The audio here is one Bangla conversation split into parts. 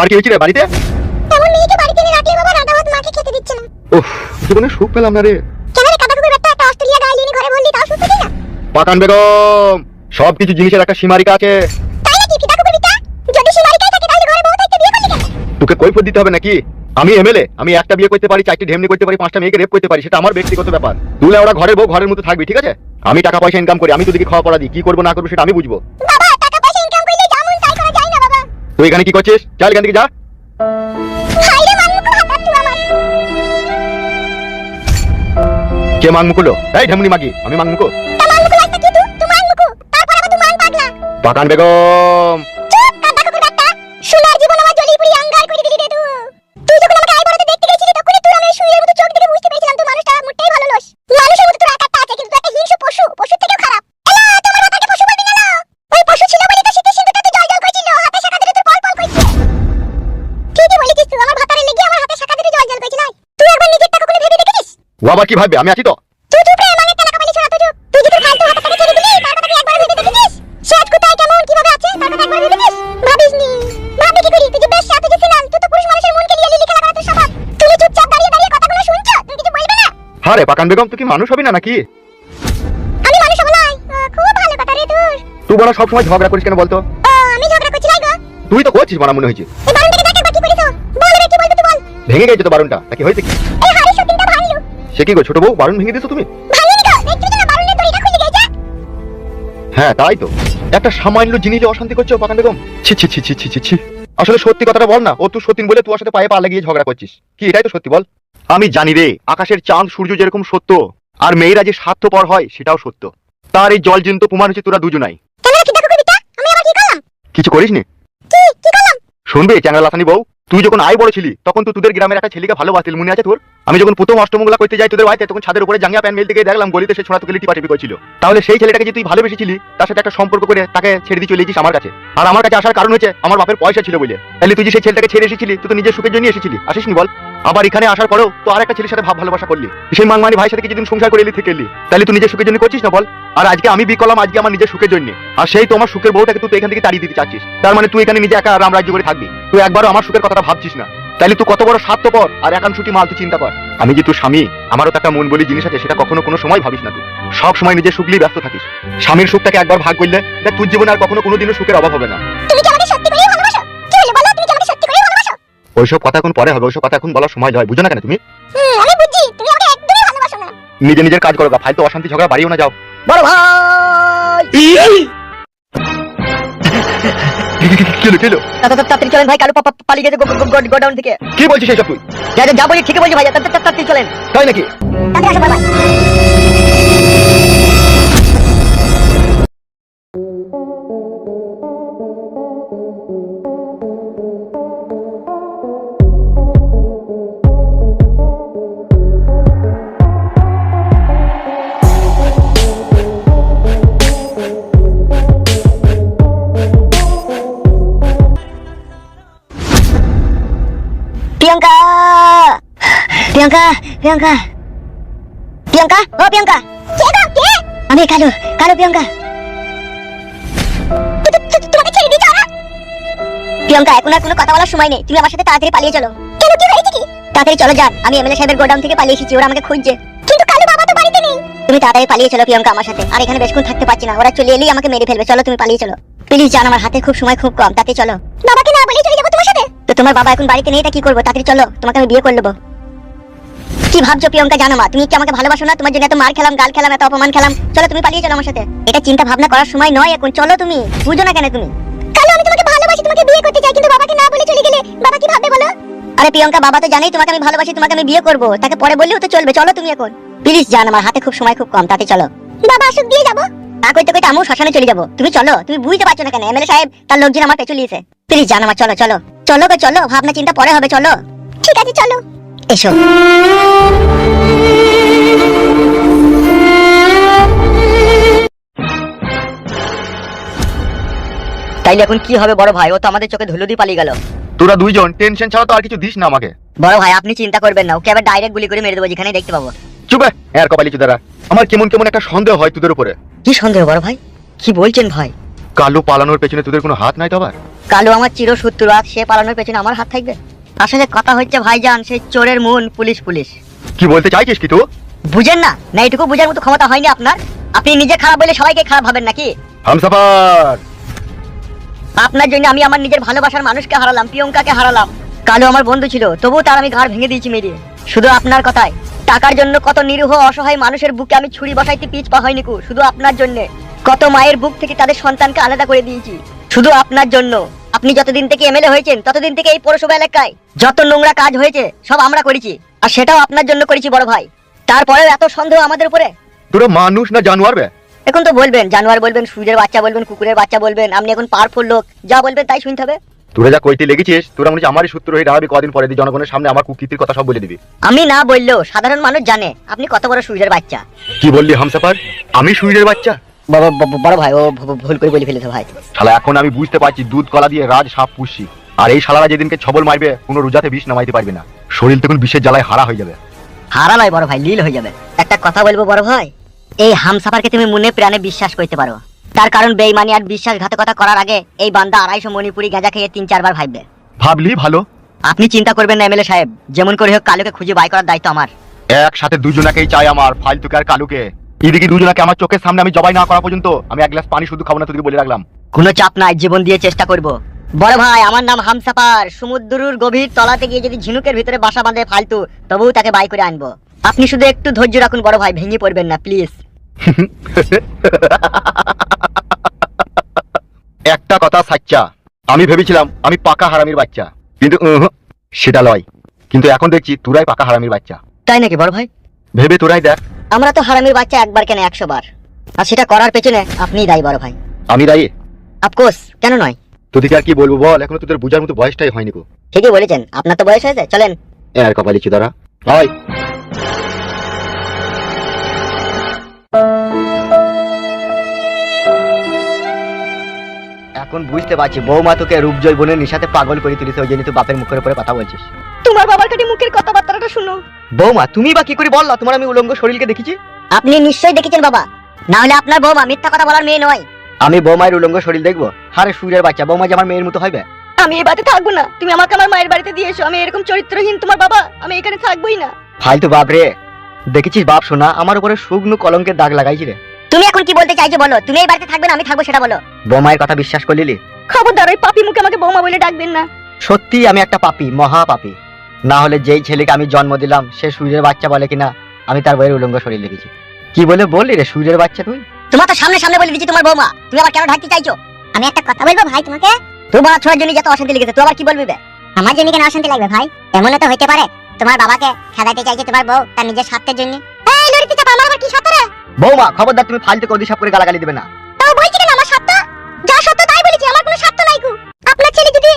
আবার কি হয়েছিল বাড়িতে? এমন মেয়েকে বাড়িতে এনে রাখলে বাবা ভাত মাকে খেতে দিচ্ছে না। উফ জীবনে সুখ পেলাম না রে। কেন রে কাদা কুকুর একটা অস্ট্রেলিয়া গায়ে নিয়ে ঘরে বললি তাও সুস্থ না? পাকান বেগম সব কিছু জিনিসের একটা সীমারিকা আছে। তাই নাকি পিতা কুকুর পিতা? যদি সে বাড়িতেই থাকে তাহলে ঘরে বউ থাকতে বিয়ে করলি কেন? তোকে কৈফত দিতে হবে নাকি? আমি এমএলএ আমি একটা বিয়ে করতে পারি চারটি ঢেমনি করতে পারি পাঁচটা মেয়েকে রেপ করতে পারি সেটা আমার ব্যক্তিগত ব্যাপার। তুই ওরা ঘরের বউ ঘরের মধ্যে থাকবি ঠিক আছে? আমি টাকা পয়সা ইনকাম করি আমি তোদেরকে খাওয়া পড়া দিই কি করব না করব সেটা আমি বুঝব। বাবা তুই এখানে কি করছিস? চল এখান থেকে যা। কে মাং মুকুলো এই ঢেমনি মাগি আমি মাং মুকু তা? তুমি কিছু বলবে না? হারে পাকান বেগম তুই কি মানুষ হবি না নাকি? আমি মানুষ হব না খুব ভালো কথা রে তোর। তুই বড় সবসময় ঝগড়া করিস কেন বলতো? আমি ঝগড়া করছি নাই গো। তুই তো করছিস বড় মনে হয়েছে। এই দেখ একবার কি করিস বল রে কি তুই বল। ভেঙে গেছে তো বারুনটা। তা কি হয়েছে কি? সে কি গো ছোট বউ? বারুন ভেঙে দিয়েছ তুমি? না তোর হ্যাঁ তাই তো। একটা সামান্য জিনিসে অশান্তি করছ পাকান বেগম। ছি ছি ছি ছি ছি ছি ছি। আসলে সত্যি কথাটা বল না ও তুই সত্যি বলে তুই ওর সাথে পায়ে পা লাগিয়ে ঝগড়া করছিস। কি এটাই তো সত্যি বল। আমি জানি রে আকাশের চাঁদ সূর্য যেরকম সত্য আর মেয়েরা যে স্বার্থপর হয় সেটাও সত্য। তার এই জল জিন্ত প্রমাণ হচ্ছে তোরা দুজনাই। কিছু করিসনি? কি কি করলাম? শুনবে চ্যাংরা লাথানি বউ? তুই যখন আয় বড় ছিলি, তখন তো তোদের গ্রামের একটা ছেলেকে ভালোবাসিল মনে আছে তোর? আমি যখন প্রথম অষ্টমঙ্গলা করতে যাই তোদের বাড়িতে, তখন ছাদের উপরে জাঙ্গিয়া প্যান মেলতে থেকে দেখলাম, গলিতে সে ছোড়া তোকে পাঠিয়ে করছিল। তাহলে সেই ছেলেটাকে যে তুই ভালোবেসেছিলি, তার সাথে একটা সম্পর্ক করে তাকে ছেড়ে দিয়ে চলে গেছিস আমার কাছে। আর আমার কাছে আসার কারণ হচ্ছে আমার বাপের পয়সা ছিল বলে। তাহলে তুই যে সেই ছেলেটাকে ছেড়ে এসেছিলি, তুই তো নিজের সুখের জন্য এসেছিলি। আসিসনি বল? আবার এখানে আসার পরেও তো আর একটা ছেলের সাথে ভাব ভালোবাসা করলি। সেই মাংমানি ভাইয়ের সাথে কিছুদিন সংসার করে এলি থেকে এলি। তাহলে তুই নিজের সুখের জন্য করছিস না বল? আর আজকে আমি বি করলাম, আজকে আমার নিজের সুখের জন্য। আর সেই তো আমার সুখের বউটাকে তুই এখান থেকে তাড়িয়ে দিতে চাচ্ছিস। তার মানে তুই এখানে নিজে একা রাম রাজ্য করে থাকবি। তুই একবারও আমার সুখের কথাটা ভাবছিস না। তাহলে তুই কত বড় স্বার্থপর আর একাংশটি মাল তুই চিন্তা কর। আমি যে তোর স্বামী, আমারও একটা মন বলি জিনিস আছে, সেটা কখনো কোনো সময় ভাবিস না তুই। সব সময় নিজের সুখ নিয়ে ব্যস্ত থাকিস। স্বামীর সুখটাকে একবার ভাগ করলে, দেখ তোর জীবনে আর কখনো কোনোদিনও সুখের অভাব হবে না। ওইসব কথা এখন পরে হবে ওইসব কথা এখন বলার সময় নয় বুঝো না কেন তুমি? আমি বুঝছি তুমি আমাকে একদমই ভালোবাসো না। নিজে নিজের কাজ করো গা ফালতু অশান্তি ঝগড়া বাড়িও না যাও। বড় ভাই! কেলো কেলো তাড়াতাড়ি চলেন ভাই কালু পালিয়ে গেছে গোডাউন থেকে। কি বলছিস এইসব তুই? যা যা- যা বলি ঠিকই বলছি ভাই তাড়াতাড়ি চলেন। তাই নাকি? আসো বাবা প্রিয়াঙ্কা প্রিয়াঙ্কা। প্রিয়াঙ্কা ও প্রিয়াঙ্কা। কে গো কে? আমি কালু কালু প্রিয়াঙ্কা। তোমাকে ছেড়ে দিতে ওরা প্রিয়াঙ্কা এখন আর কোনো কথা বলার সময় নেই। তুমি আমার সাথে তাড়াতাড়ি পালিয়ে চলো। কেন কি হয়েছে কি? তাড়াতাড়ি চলো যান। আমি এমএলএ সাহেবের গোডাউন থেকে পালিয়ে এসেছি ওরা আমাকে খুঁজছে। কিন্তু কালু বাবা তো বাড়িতে নেই। তুমি তাড়াতাড়ি পালিয়ে চলো প্রিয়াঙ্কা আমার সাথে। আর এখানে বেশক্ষণ থাকতে পারছি না। ওরা চলে এলেই আমাকে মেরে ফেলবে। চলো তুমি পালিয়ে চলো। প্লিজ জান আমার হাতে খুব সময় খুব কম। তাতে চলো। বাবাকে না বলে চলে যাব তোমার সাথে? তো তোমার বাবা এখন বাড়িতে নেই এটা কি করব? তাড়াতাড়ি চলো। তোমাকে আমি বিয়ে করে নেব। কি ভাবছ প্রিয়ঙ্কা? জানো মা, তুমি কি আমাকে ভালোবাসো না? তোমার জন্য এত মার খেলাম, গাল খেলাম, এত অপমান খেলাম। চলো, তুমি পালিয়ে চলো আমার সাথে। এটা চিন্তা ভাবনা করার সময় নয় এখন। চলো তুমি। বুঝো না কেন তুমি? কালু আমি তোমাকে ভালোবাসি, তোমাকে বিয়ে করতে চাই, কিন্তু বাবাকে না বলে চলে গেলে বাবা কি ভাববে বলো? আরে প্রিয়ঙ্কা, বাবা তো জানেই তোমাকে আমি ভালোবাসি, তোমাকে আমি বিয়ে করব। তাকে পরে বললেও তো চলবে। চলো তুমি এখন। প্লিজ জান আমার হাতে খুব সময় খুব কম, তাতে চলো। বাবা, আসুক দিয়ে যাব। তা কইতে কইতে আমিও শ্মশানে চলে যাব। তুমি চলো, তুমি বুঝতে পারছ না কেন, এমএলএ সাহেব তার লোকজন আমার পেছু লিয়েছে প্লিজ জান আমার, চলো চলো। চলো চলো, ভাবনা চিন্তা পরে হবে, চলো। ঠিক আছে, চলো। এসো। তাইলে এখন কি হবে বড় ভাই? ও তো আমাদের চোখে ধুলো দিয়ে পালিয়ে গেল। তোরা দুইজন টেনশন ছাড়া তো আর কিছু দিস না আমাকে। বড় ভাই আপনি চিন্তা করবেন না। ওকে আবার ডাইরেক্ট গুলি করে মেরে দেবো যেখানে দেখতে পাবো। চুপে এর কপালি চুদারা আমার কেমন কেমন একটা সন্দেহ হয় তোদের উপরে। কি সন্দেহ বড় ভাই? কি বলছেন ভাই? কালো পালানোর পেছনে তোদের কোনো হাত নাই তো আবার? কালো আমার চির শত্রু আর সে পালানোর পেছনে আমার হাত থাকবে? আসলে কথা হচ্ছে ভাইজান? সেই চোরের মন পুলিশ পুলিশ। কি বলতে চাইছিস কি তুই? বুঝেন না? না এটুকু বুঝার মতো ক্ষমতা হয়নি আপনার। আপনি নিজে খারাপ বলে সবাইকে খারাপ ভাবেন নাকি? হামসাফার! আপনার জন্য আমি আমার নিজের ভালোবাসার মানুষকে হারালাম প্রিয়ঙ্কাকে হারালাম। কালো আমার বন্ধু ছিল তবুও তার আমি ঘাড় ভেঙে দিয়েছি মেরে। শুধু আপনার কথায় টাকার জন্য কত নিরীহ অসহায় মানুষের বুকে আমি ছুরি বসাইতে পিছ পা হয়নি শুধু আপনার জন্য। কত মায়ের বুক থেকে তাদের সন্তানকে আলাদা করে দিয়েছি। শুধু আপনার জন্য। আপনি যতদিন থেকে এমএলএ হয়েছেন ততদিন থেকে এই পৌরসভা এলাকায় যত নোংরা কাজ হয়েছে সব আমরা করেছি। আর সেটাও আপনার জন্য করেছি বড় ভাই। তারপরেও এত সন্দেহ আমাদের উপরে? তোরা মানুষ না জানোয়ার বে? এখন তো বলবেন জানোয়ার বলবেন সূর্যের বাচ্চা বলবেন কুকুরের বাচ্চা বলবেন আপনি এখন পাওয়ারফুল লোক যা বলবেন তাই শুনতে হবে। তোরা যা কইতে লেগেছিস তোরা মনে আমারই সূত্র হয়ে দাঁড়াবি কদিন পরে দিয়ে জনগণের সামনে আমার কুকীর্তির কথা সব বলে দিবি। আমি না বললেও সাধারণ মানুষ জানে আপনি কত বড় সূর্যের বাচ্চা। কি বললি হামসাফার? আমি সূর্যের বাচ্চা? বড় ভাই ও ভুল করে বলে ফেলেছে ভাই। শালা এখন আমি বুঝতে পারছি দুধ কলা দিয়ে রাজ সাপ পুষছি। আর এই শালারা যেদিনকে ছবল মারবে কোনো রোজাতে বিষ নামাইতে পারবে না। শরীর তখন বিষের জ্বালায় হারা হয়ে যাবে। হারা নয় বড় ভাই লীল হয়ে যাবে। একটা কথা বলব বড় ভাই এই হামসাফারকে তুমি মনে প্রাণে বিশ্বাস করতে পারো। তার কারণ বেইমানি আর বিশ্বাসঘাতকতা করার আগে এই বান্দা আড়াইশো মণিপুরি গাঁজা খেয়ে তিন চারবার ভাববে ভাবলি ভালো। আপনি চিন্তা করবেন না এমএলএ সাহেব। যেমন করে হোক কালোকে খুঁজে বাই করার দায়িত্ব আমার। একসাথে দুজনাকেই চাই আমার ফালতুকে আর কালুকে। এদিকে দুজনাকে আমার চোখের সামনে আমি জবাই না করা পর্যন্ত আমি এক গ্লাস পানি শুধু খাব না তোকে বলে রাখলাম। কোনো চাপ নাই জীবন দিয়ে চেষ্টা করব। বড় ভাই আমার নাম হামসাপার সমুদ্রুর গভীর তলাতে গিয়ে যদি ঝিনুকের ভিতরে বাসা বাঁধে ফালতু তবুও তাকে বাই করে আনব। আপনি শুধু একটু ধৈর্য রাখুন বড় ভাই ভেঙে পড়বেন না প্লিজ। একটা কথা সাচ্চা আমি ভেবেছিলাম আমি পাকা হারামির বাচ্চা কিন্তু সেটা লয়। কিন্তু এখন দেখছি তোরাই পাকা হারামির বাচ্চা। তাই নাকি বড় ভাই? ভেবে তোরাই দেখ। আমরা তো হারামির বাচ্চা একবার কেন একশো বার? আর সেটা করার পেছনে আপনিই দায়ী বড় ভাই। আমি দায়ী? আফকোর্স কেন নয়? তোদেরকে আর কি বলব বল? এখনও তোদের বোঝার মতো বয়সটাই হয়নি গো। ঠিকই বলেছেন আপনার তো বয়স হয়েছে চলেন। এ আর কপালি চুদারা হয়। এখন বুঝতে পারছি বৌমা তোকে রূপজয় বোনের নিশাতে পাগল করে তুলিছে ওই জন্য তুই বাপের মুখের উপরে কথা বলছিস। তোমার বাবার কাছে মুখের কথাবার্তাটা শুনো। বৌমা তুমি বা কি করে বললা? তোমার আমি উলঙ্গ শরীরকে দেখেছি। আপনি নিশ্চয়ই দেখেছেন বাবা। না হলে আপনার বৌমা মিথ্যা কথা বলার মেয়ে নয়। আমি বৌমায়ের উলঙ্গ শরীর দেখব। হারে সুরের বাচ্চা বৌমা যে আমার মেয়ের মতো হইবে? আমি এই বাড়িতে থাকব না। তুমি আমাকে আমার মায়ের বাড়িতে দিয়ে এসো। আমি এরকম চরিত্রহীন তোমার বাবা আমি এখানে থাকবোই না। ফালতু বাপ রে। দেখেছিস বাপ শোনা আমার উপরে শুকনো কলঙ্কের দাগ লাগাইছি রে। তুমি এখন কি বলতে চাইছো বলো? তুমি এই বাড়িতে থাকবে না আমি থাকব সেটা বলো। বৌমায়ের কথা বিশ্বাস করলিলি খবরদার ওই পাপি মুখে আমাকে বৌমা বলে ডাকবেন না। সত্যি আমি একটা পাপি মহা পাপি না হলে যেই ছেলেকে আমি জন্ম দিলাম সে সূর্যের বাচ্চা বলে কিনা আমি তার বইয়ের উলঙ্গ শরীর দেখেছি কি বলে বললি রে সূর্যের বাচ্চা তুই? তোমার তো সামনে সামনে বলে দিচ্ছি তোমার বৌমা। তুমি আবার কেন ঢাকতে চাইছো? আমি একটা কথা বলব ভাই তোমাকে? তোমার ছোঁয়ার জন্য যত অশান্তি লেগেছে তুই আবার কি বলবি বে? আমার জন্য কেন অশান্তি লাগবে ভাই? এমনও তো হইতে পারে তোমার বাবাকে খেলাতে চাইছে তোমার বউ তার নিজের স্বার্থের জন্য। এই লড়িতে চাপা আমার আবার কি সত্য রে? বৌমা খবরদার তুমি ফালতু কদি সব করে গালাগালি দেবে না। তাও বলছি কেন আমার সত্য যা সত্য তাই বলেছি আমার কোনো স্বার্থ নাই কু আপনার ছেলে যদি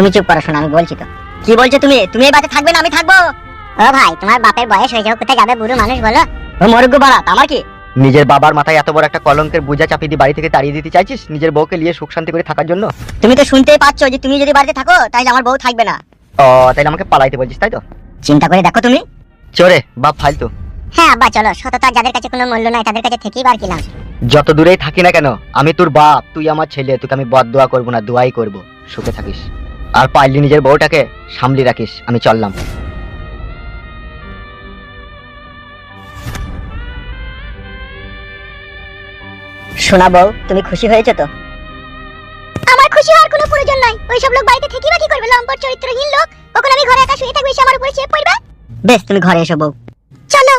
তুমি চুপ করো শোনো আমি বলছি তো। কি বলছো তুমি? তুমি এই বাড়িতে থাকবে না আমি থাকব। ও ভাই তোমার বাপের বয়স হয়ে যাও কোথায় যাবে বুড়ো মানুষ বলো। ও মরগ্য বাড়াত আমার কি? নিজের বাবার মাথায় এত বড় একটা কলঙ্কের বোঝা চাপিয়ে দিয়ে বাড়ি থেকে তাড়িয়ে দিতে চাইছিস? নিজের বউকে নিয়ে সুখ শান্তি করে থাকার জন্য? তুমি তো শুনতেই পাচ্ছ যে তুমি যদি বাড়িতে থাকো তাহলে আমার বউ থাকবে না। ও তাইলে আমাকে পালাইতে বলছিস তাই তো? চিন্তা করে দেখো তুমি। চোরে বাপ ফালতু। হ্যাঁ আব্বা চলো সততার যাদের কাছে কোনো মূল্য নাই তাদের কাছে থেকেই বার কিলাম। যত দূরেই থাকি না কেন আমি তোর বাপ তুই আমার ছেলে তোকে আমি বদ দোয়া করব না দোয়াই করব। সুখে থাকিস। আর পারলি নিজের বউটাকে সামলি রাখিস আমি চললাম। শোনা বউ তুমি খুশি হয়েছো তো? আমার খুশি হওয়ার কোনো প্রয়োজন নাই। ওই সব লোক বাড়িতে থেকেই বা কি করবে? লম্পট চরিত্রহীন লোক কখন আমি ঘরে একা শুয়ে থাকব এসে আমার উপরে চেয়ে পড়বে? বেশ তুমি ঘরে এসো বউ। চলো।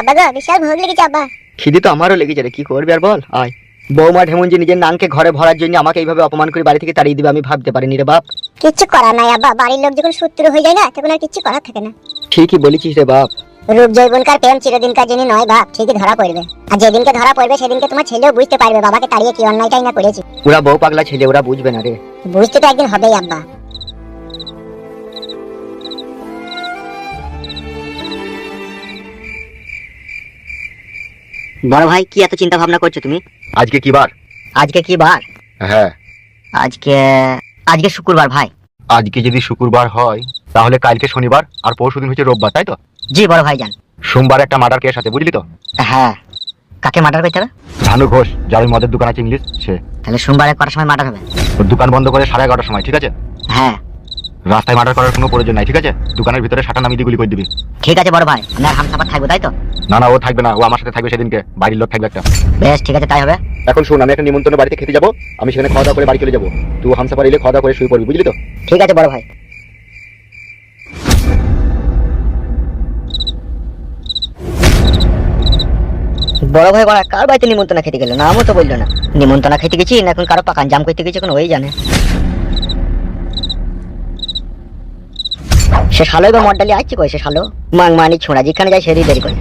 আব্বা গো বিশাল ভোগ লেগেছে আব্বা। খিদি তো আমারও লেগেছে রে কি করবি আর বল? আয়। বৌমা নিজের ঘরে ভরার জন্য আমাকে এইভাবে অপমান করে বাড়ি থেকে তাড়িয়ে দিবে আমি ভাবতে পারিনি রে বাপ। কিচ্ছু করার নাই আব্বা বাড়ির লোক যখন শত্রু হয়ে যায় না তখন আর কিচ্ছু করার থাকে না। ঠিকই বলেছিস রে বাপ। রূপ জৈবনকার প্রেম চিরদিনকার নয় বাপ ঠিকই ধরা পড়বে। আর যেদিনকে ধরা পড়বে সেদিনকে তোমার ছেলেও বুঝতে পারবে বাবাকে তাড়িয়ে কি অন্যায়টাই না করেছি। ওরা বউ পাগলা ছেলে ওরা বুঝবে না রে। বুঝতে তো একদিন হবেই আব্বা। বড় ভাই কি এত চিন্তা ভাবনা করছ তুমি? আজকে কি বার? আজকে কি বার? হ্যাঁ। আজকে আজকে শুক্রবার ভাই। আজকে যদি শুক্রবার হয় তাহলে কালকে শনিবার আর পরশু দিন হচ্ছে রোববার তাই তো? জি বড় ভাই যান সোমবার একটা মার্ডার কেস আছে বুঝলি তো? হ্যাঁ। কাকে মার্ডার করতে হবে? ধানু ঘোষ যার ওই মদের দোকান আছে ইংলিশ সে। তাহলে সোমবারে কটার সময় মার্ডার হবে? ওর দোকান বন্ধ করে সাড়ে এগারোটার সময় ঠিক আছে? হ্যাঁ। রাস্তায় মার্ডার করার কোনো প্রয়োজন নাই ঠিক আছে? দোকানের ভিতরে সাটা নামিয়ে দিয়ে গুলি করে দিবি। ঠিক আছে বড় ভাই। আমি আর হামসাফার থাকব তাই তো? না না ও থাকবে না ও আমার সাথে থাকবে সেদিনকে বাড়ির লোক থাকবে একটা। বেশ ঠিক আছে তাই হবে। এখন শোন আমি একটা নিমন্ত্রণ বাড়িতে খেতে যাব আমি সেখানে খাওয়া দাওয়া করে বাড়ি চলে যাব। তুই হামসাপার এলে খাওয়া দাওয়া করে শুয়ে পড়বি বুঝলি তো? ঠিক আছে বড় ভাই। বড় ভাই বড় কার বাড়িতে নিমন্ত্রণ খেতে গেল? নামও তো বলল না। নিমন্ত্রণ খেতে গেছি না এখন কারও পাকান জাম করতে গেছি এখন ওই জানে। সে শালো এবার মডালি আসছে কই সে শালো? মাং মানি ছোঁড়া যেখানে যায় সেরই দেরি করে।